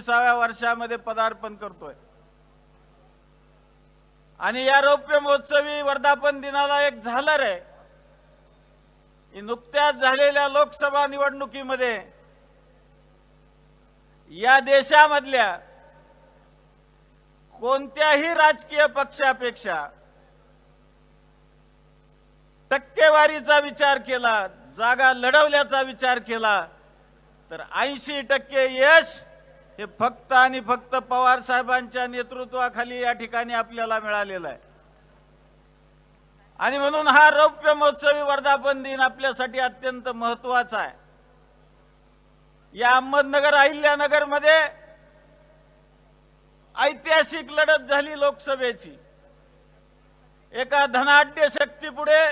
एकोणीसाव्या वर्षामध्ये पदार्पण करतोय. आणि या रौप्य महोत्सवी वर्धापन दिनाला एक झालर आहे. नुकत्याच झालेल्या लोकसभा निवडणुकीमध्ये या देशामधल्या कोणत्याही राजकीय पक्षापेक्षा टक्केवारीचा विचार केला जागा लढवल्याचा विचार केला तर ऐंशी टक्के यश हे फक्त आणि फक्त पवार साहेबांच्या नेतृत्वाखाली या ठिकाणी आपल्याला मिळालेलं आहे. आणि म्हणून हा रौप्य महोत्सवी वर्धापन दिन आपल्यासाठी अत्यंत महत्त्वाचा आहे. या अहमदनगर अहिल्यानगरमध्ये ऐतिहासिक लढत झाली लोकसभेची. एका धनाढ्य शक्तीपुढे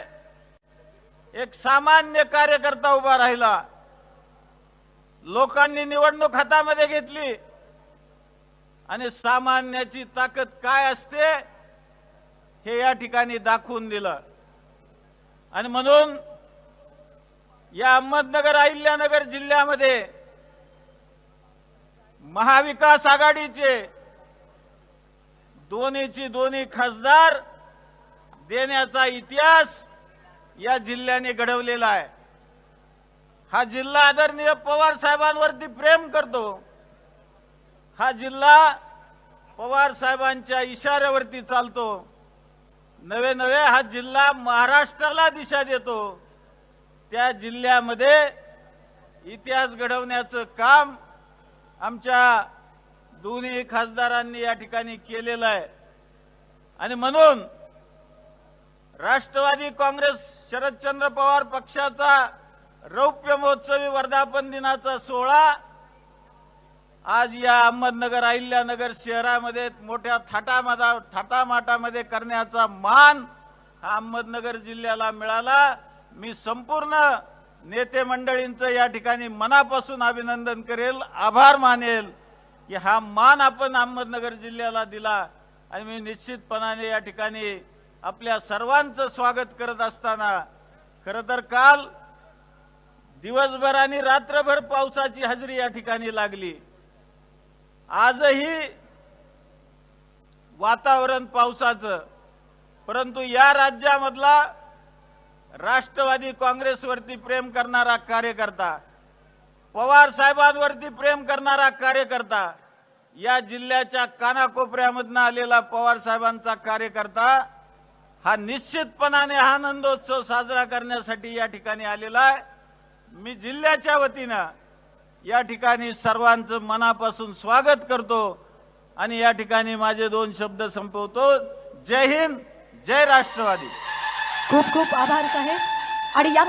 एक सामान्य कार्यकर्ता उभा राहिला. लोकांनी निवडणूक हातामध्ये घेतली. आणि सामान्याची ताकद काय असते हे या ठिकाणी दाखवून दिलं. आणि म्हणून या अहमदनगर अहिल्यानगर जिल्ह्यामध्ये महाविकास आघाडीचे दोन्हीची दोन्ही खासदार देण्याचा इतिहास या जिल्ह्याने घडवलेला आहे. हा जिल्हा आदरणीय पवार साहेबांवरती प्रेम करतो. हा जिल्हा पवार साहेबांच्या इशाऱ्यावरती चालतो. नवे नवे हा जिल्हा महाराष्ट्राला दिशा देतो. त्या जिल्ह्यामध्ये इतिहास घडवण्याचं काम आमच्या दोन्ही खासदारांनी या ठिकाणी केलेलं आहे. आणि म्हणून राष्ट्रवादी काँग्रेस शरदचंद्र पवार पक्षाचा रौप्य महोत्सवी वर्धापन दिनाचा सोहळा आज या अहमदनगर अहिल्यानगर शहरामध्ये मोठ्या थाटामाटा थाटामाटामध्ये करण्याचा मान हा अहमदनगर जिल्ह्याला मिळाला. मी संपूर्ण नेते मंडळींचं या ठिकाणी मनापासून अभिनंदन करेल आभार मानेल की हा मान आपण अहमदनगर जिल्ह्याला दिला. आणि मी निश्चितपणाने या ठिकाणी आपल्या सर्वांचं स्वागत करत असताना खरं तर काल दिवसभर आणि रात्रभर पावसाची हजेरी या ठिकाणी लागली. आजही वातावरण पावसाचं परंतु या राज्यामधला राष्ट्रवादी काँग्रेसवरती प्रेम करणारा कार्यकर्ता पवार साहेबांवरती प्रेम करणारा कार्यकर्ता या जिल्ह्याच्या कानाकोपऱ्यामधनं आलेला पवार साहेबांचा कार्यकर्ता हा निश्चितपणाने हा आनंदोत्सव साजरा करण्यासाठी या ठिकाणी आलेला आहे. मी जिल्ह्याच्या वतीनं या ठिकाणी सर्वांचं मनापासून स्वागत करतो आणि या ठिकाणी माझे दोन शब्द संपवतो. जय हिंद जय राष्ट्रवादी. खूप खूप आभार साहेब. आणि यानंतर